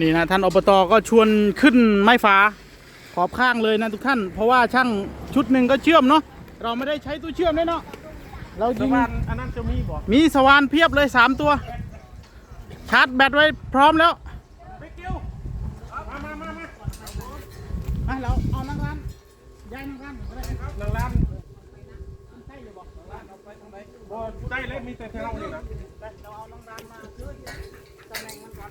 นี่นะท่านอบตก็ชวนขึ้นไม้ฟ้าขอบข้างเลยนะทุกท่าน เพราะว่าช่างชุดหนึ่งก็เชื่อมเนาะเราไม่ได้ใช้ตัวเชื่อมเลยเนาะเราสยิงวานอันนั้นจะมีบ่มีสว่านเพียบเลยสามตัว ชาร์จแบตไว้พร้อมแล้วไม่เกี่ยวมามามามามาเราเอานั่งร้านย้ายนั่งร้านก็ได้ครับหลังร้านใช่เลยบอกร้านเอาไปทางไหนบ่ได้เลยมีแต่เท่านี้นะเราเอานั่งร้านมาขึ้นตำแหน่งมันก่อน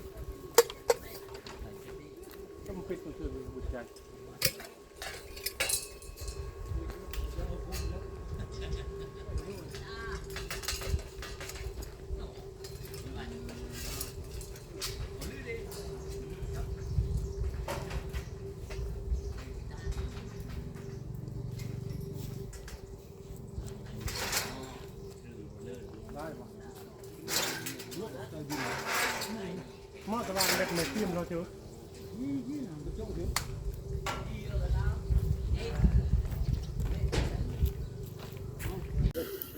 ก็มันเป็นตัวชื่อ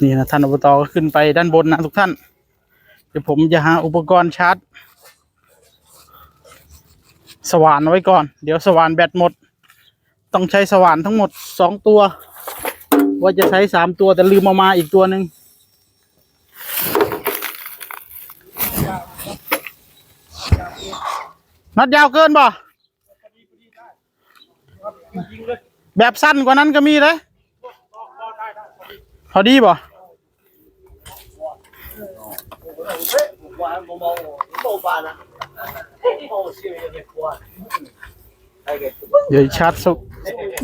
นี่นะท่านอบตก็ขึ้นไปด้านบนนะทุกท่าน เดี๋ยวผมจะหาอุปกรณ์ชาร์จ สว่านไว้ก่อน เดี๋ยวสว่านแบตหมด ต้องใช้สว่านทั้งหมดสองตัว ว่าจะใช้สามตัวแต่ลืมเอามาอีกตัวหนึ่งนัดยาวเกินบ่ แบบสั้นกว่านั้นก็มีเลยพอดีบ่เดี๋ยวชาร์จ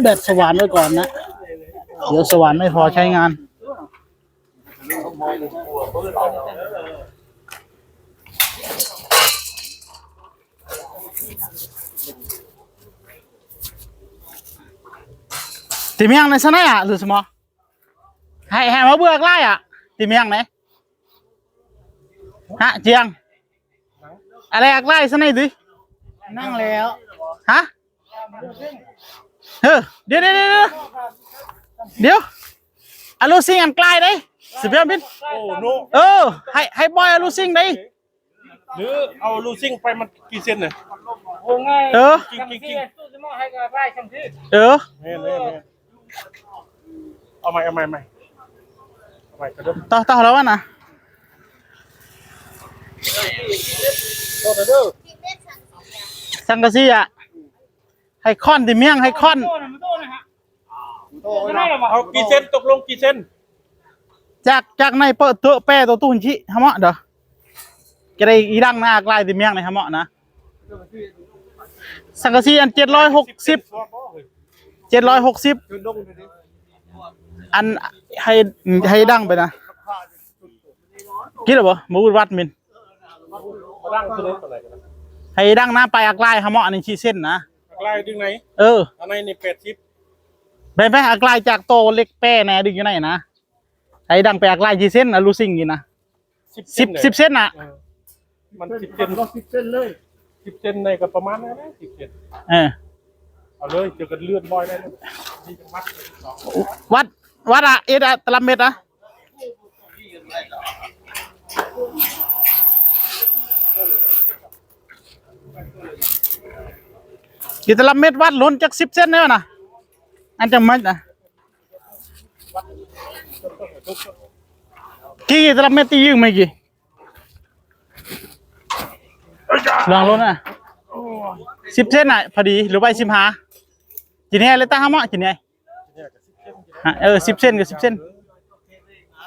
แบตสว่านไว้ก่อนนะ เดี๋ยวสว่านไม่พอใช้งาน tìm miếng này sao này à lừa sao hay hay mà bữa lại à tìm miếng này hả chiang à đây lại sao này gì นั่งแล้วฮะเออเดี๋ยวเดี๋ยวเดี๋ยวเดี๋ยวอาลูซิงอันใกล้ได้สิเปียบินโอ้โนเออให้ให้บอยอาลูซิงได้หรือเอาลูซิ่งไปมันกี่เซนเนี่ยโอ้ง่ายเออจริงจริงจริงตู้จะมองให้กับไร่คำที่เออ เอาใหม่เอาใหม่ใหม่เอาใหม่กระโดด Tah tah lawan ah. โดดเด้อ Sang kasi ya. Hai kon di miang hai kon. โต้อนโต้นะฮะโต้ไม่ได้รอวเอากี่เส้นตกลงกี่เส้น จากจากในเปิดเตัวแปะตัวตุ้นชิฮะหมาะเด้อจะได้อีดังหน้าใกล้ดิเมียงในฮะหมาะนะสังกะสีอันเจ็ดร้อยหกสิบ เจ็ดร้อยหกสิบยืนดงดูดิอันให้ให้ดังไปนะคิดหรอบ่มูวัดมินมาดังตัวไหนตัวไหนกันนะให้ดังหน้าไปอักไล่ฮะเหมาะอันนี้ชี้เส้นนะไล่ดึงไหนเอออันไหนนี่แปดสิบไปไปอักไล่จากโตเล็กแป้แน่ดึงอยู่ไหนนะให้ดังไปอักไล่ชี้เส้นนะรู้สิ่งนี้นะสิบสิบเส้นน่ะเออมันสิบเซนก็สิบเซนเลยสิบเซนในก็ประมาณนั้นนะสิบเซนเออ เอาเลยเจอกันเลื่อนลอยได้เลยนี่จะมัดเลยสองวัด วัดอะเอ็ดอะตะลัมเม็ดอะกี่ตะลัมเม็ดวัดล้นจากสิบเส้นได้ไหมนะอันจังมัดนะกี่ตะลัมเม็ดตียิงไม่กี่ลองล้นอะสิบเส้นอะพอดีหรือไปสิบหา จีเน่เลยตั้งห้าหม้อจีเน่เนี่ยก็สิบเซนฮะเออสิบเส้นกับสิบเส้น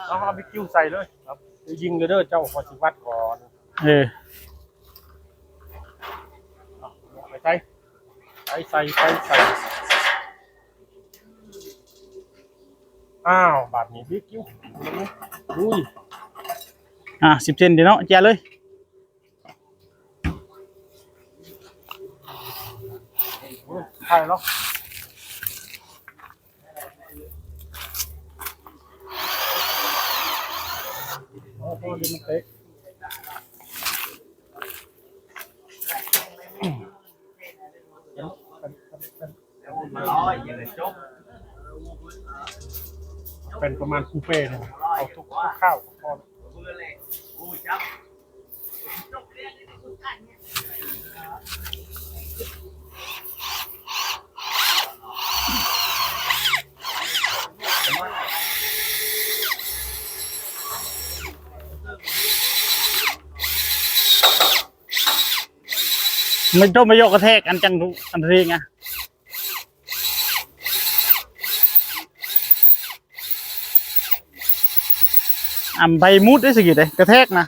เอาเอาไปกิ้วใส่เลยครับเดี๋ยวยิงเลยเด้อเจ้าขอสิวัดก่อนเออไปใส่ใส่ใส่ใส่ใส่อ้าวบาดนี้บิ๊กกิ้วอุ้ยอะสิบเส้นเดี๋ยวเนาะแจเลยใช่แล้ว โอ้โหเดี๋ยวมันเตะเป็นประมาณคูเป้นี่ยเอาทุกข้าวพอ ไม่ต้องไม่โยกกระแทกอันจังอันเรียงอะอ่ำใบมุดได้สิกี่เลยกระแทกนะ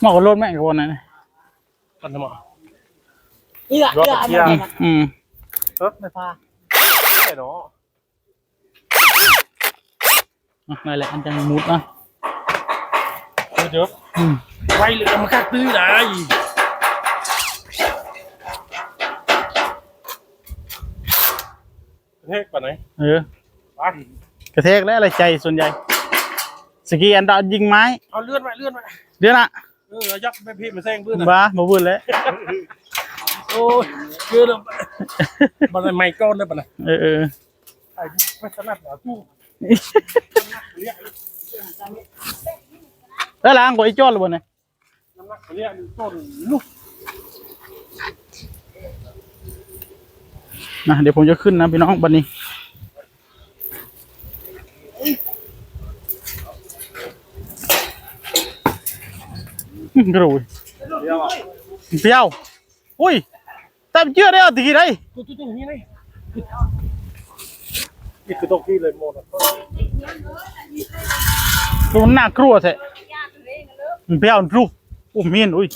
หมอกกับรถแม่งกับวันนั้นนะกันทำไมนี่แหละนี่แหละรอบเที่ยงอืมอืมเออไม่พาไม่ใช่เนาะอะ นั่นแหละอันจังมุดนะเดี๋ยวเดี๋ยวอืมไว้เลยมันกัดตื้อได้เฮ้ยก่อนไหนเออไปกระแทกแล้วอะไรใจส่วนใหญ่สกีอันดายิงไม้เอาเลื่อนไปเลื่อนไปเดี๋ยวนะเออยักษ์แม่พี่มาแซงเพื่อนนะบ้ามาบุญแล้วโอ้ยเกินแล้วบันไดไม่ก้อนเลยบันไดเออเออไอ้ไม่ถนัดหรอตู้ แล้วล้างกับไอ้จอดหรือเปล่าเนี่ยนะเดี๋ยวผมจะขึ้นนะพี่น้องบันนี้กระโดดเปี้ยวอุ้ยแต่เชื่อได้อาตีได้ตู้ตู้ตู้ นี่นี่นี่คือตรงที่เลยโมดตัวมันน่ากลัวแท้มันเปรี้ยวมันรูอุ้มเมียนอุ้ย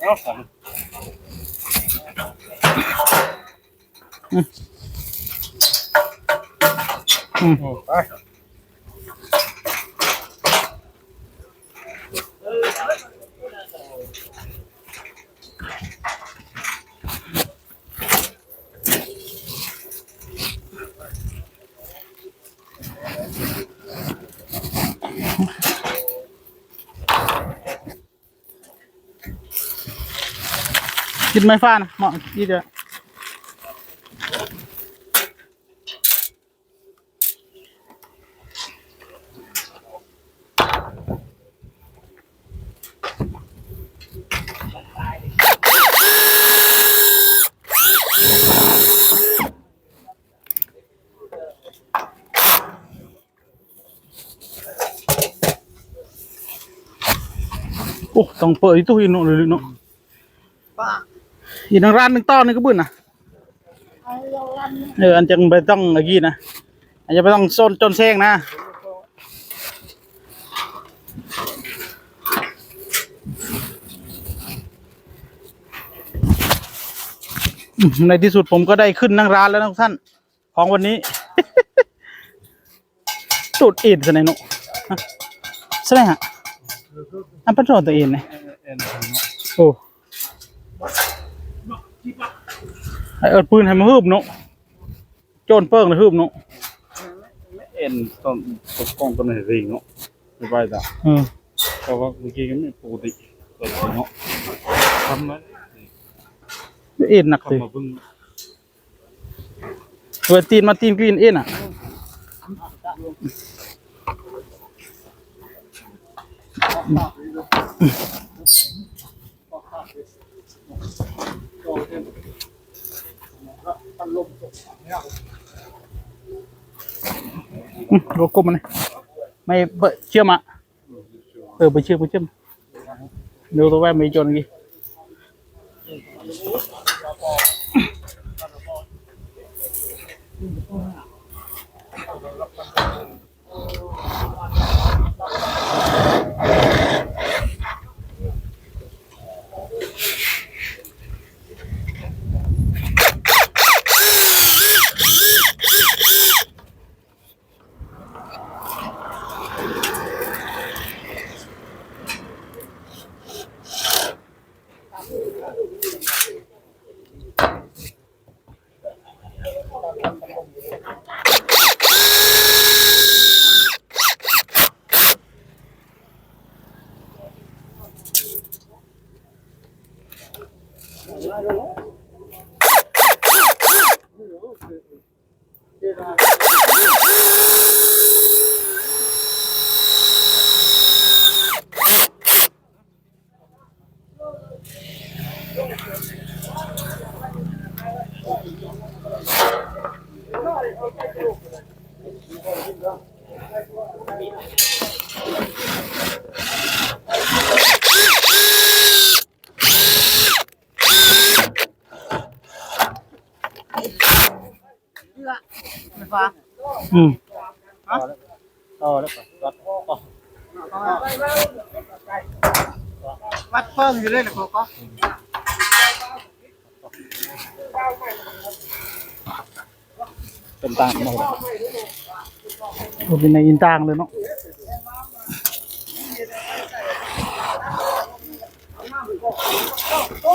เอาของอืมไป กินไม้ฟ้านะเหมาะที่จะโอ้ต้องเปิดอีตู้อีโน่เยอะ เอออันจังไปต้องเมื่อกี้นะอันจะไปต้องโซนจนเซ้งนะอืมในที่สุดผมก็ได้ขึ้นนั่งร้านแล้วนะทุกท่าน ของวันนี้ตูดอิดสนายโนฮะใช่ไหมฮะ อันเป็นตัวตัวเองนะโอ้ให้เอาปืนให้มาฮึบเนาะโจนเปิ้งเลยฮึบเนาะเอ็นตอนตกกล้องตอนไหนริงเนาะไม่ไปจ้ะเออเพราะว่าเมื่อกี้ก็ไม่ปกติตัวเนาะทำนั้นเอ็นหนักเข้าเลยมาเพิ่งเปิดตีนมาตีนกรีนเอ็นอะอืม โลโก้มันเลยไม่เปิดเชื่อมอะเออไปเชื่อมไปเชื่อมเดี๋ยวตัวแว่ไม่จนกี่ ละไฟฟ้าอืมต่อแล้วก็วัดวัดเพิ่มอยู่เลยนะเขาก็เป็นต่างหมดเป็นในอินต่างเลยเนาะโอื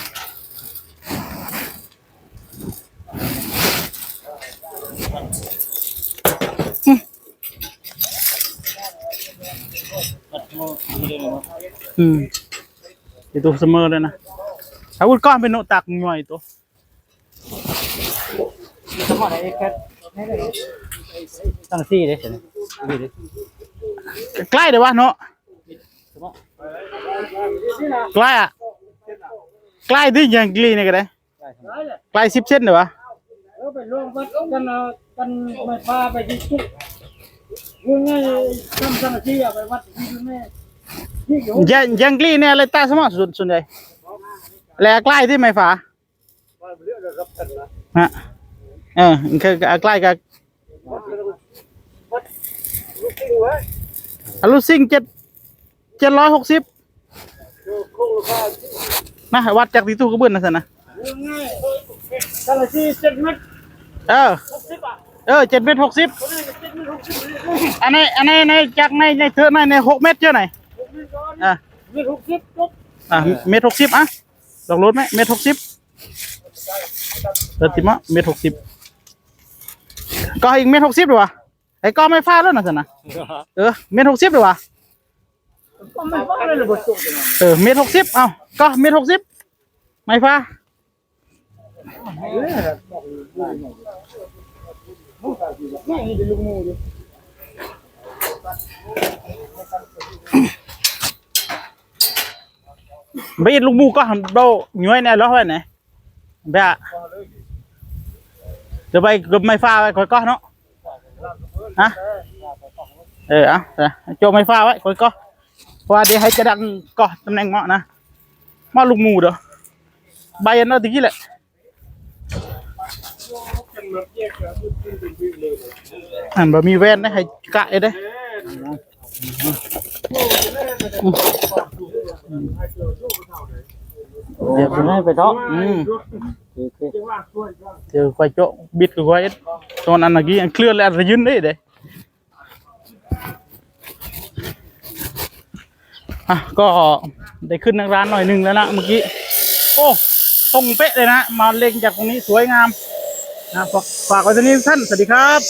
ตัวเสมอเลยนะถ้าวุ้นก้อนเป็นโนตักหน่อยตัวสมองไอ้แค่ตั้งซี่เลยเห็นไหมใกล้เดี๋ยววะเนาะใกล้อะใกล้ที่ยังกลีนี่ก็ได้ใกล้สิบเซนเดี๋ยววะเออไปร่วมวัดกันเอากันไม่พาไปที่ทุกยังไงทำสังที่ไปวัดที่แม่ที่อยู่ยังยังกลีเนี่ยอะไรตาสมอส่วนส่วนใหญ่แล้วใกล้ที่ไม่ ฝาฮะเออคือใกล้กับลูกทิ้งไว้อลูซิงเจ็ดเจ็ดร้อยหกสิบนะวัดจากที่ตู้กระเบื้องนะสินะยังไงสังเจ็ดเมตรเออหกสิบอะเออเจ็ดเมตรหกสิบคนนี้เจ็ดเมตรหกสิบอันนี้อันนี้ในจากในในเธอในในหกเมตรเจ้าไหน อนอะเมตรหกสิบปุ๊บอะเมตรหกสิบอะลองลดไหมเมตรหกสิบเออติมะเมตรหกสิบก็อีกเมตรหกสิบดีกว่าไอ้ก็ไม่ฟาดแล้วนะสินะเออเมตรหกสิบดีกว่าก็ไม่ว่าเลยบทสุดเลยเออเมตรหกสิบเอ้าก็เมตรหกสิบไม่ฟ้าไปอีกลูกหมู ก็หันเราหน่วยเนี่ยล้อไว้ไหนแบบเดี๋ยวไปกับไม่ฟ้าไว้คอยก็เนาะฮะเอออาเอาโจไม่ฟ้าไว้คอยก็เพราะว่าเดี๋ยวให้จะดังก็ตำแหน่งเหมาะนะมาลูกมูเด้อใบอันนั้นตะกี้แหละอันบะมีแว่นนะให้กะไอ้เด้ เดี๋ยวคุณให้ไปท้องอืมเดี๋ยวควายโจะบิดกับควายเอ็ดตอนอันเมื่อกี้อันเคลื่อนแล้วอันระยืนได้เด้อะก็ได้ขึ้นทางร้านหน่อยหนึงแล้วนะเมื่อกี้โอ้ตรงเป๊ะเลยนะมาเล็งจากตรงนี้สวยงามนะฝากฝากไว้ที่นี้ท่านสวัสดีครับ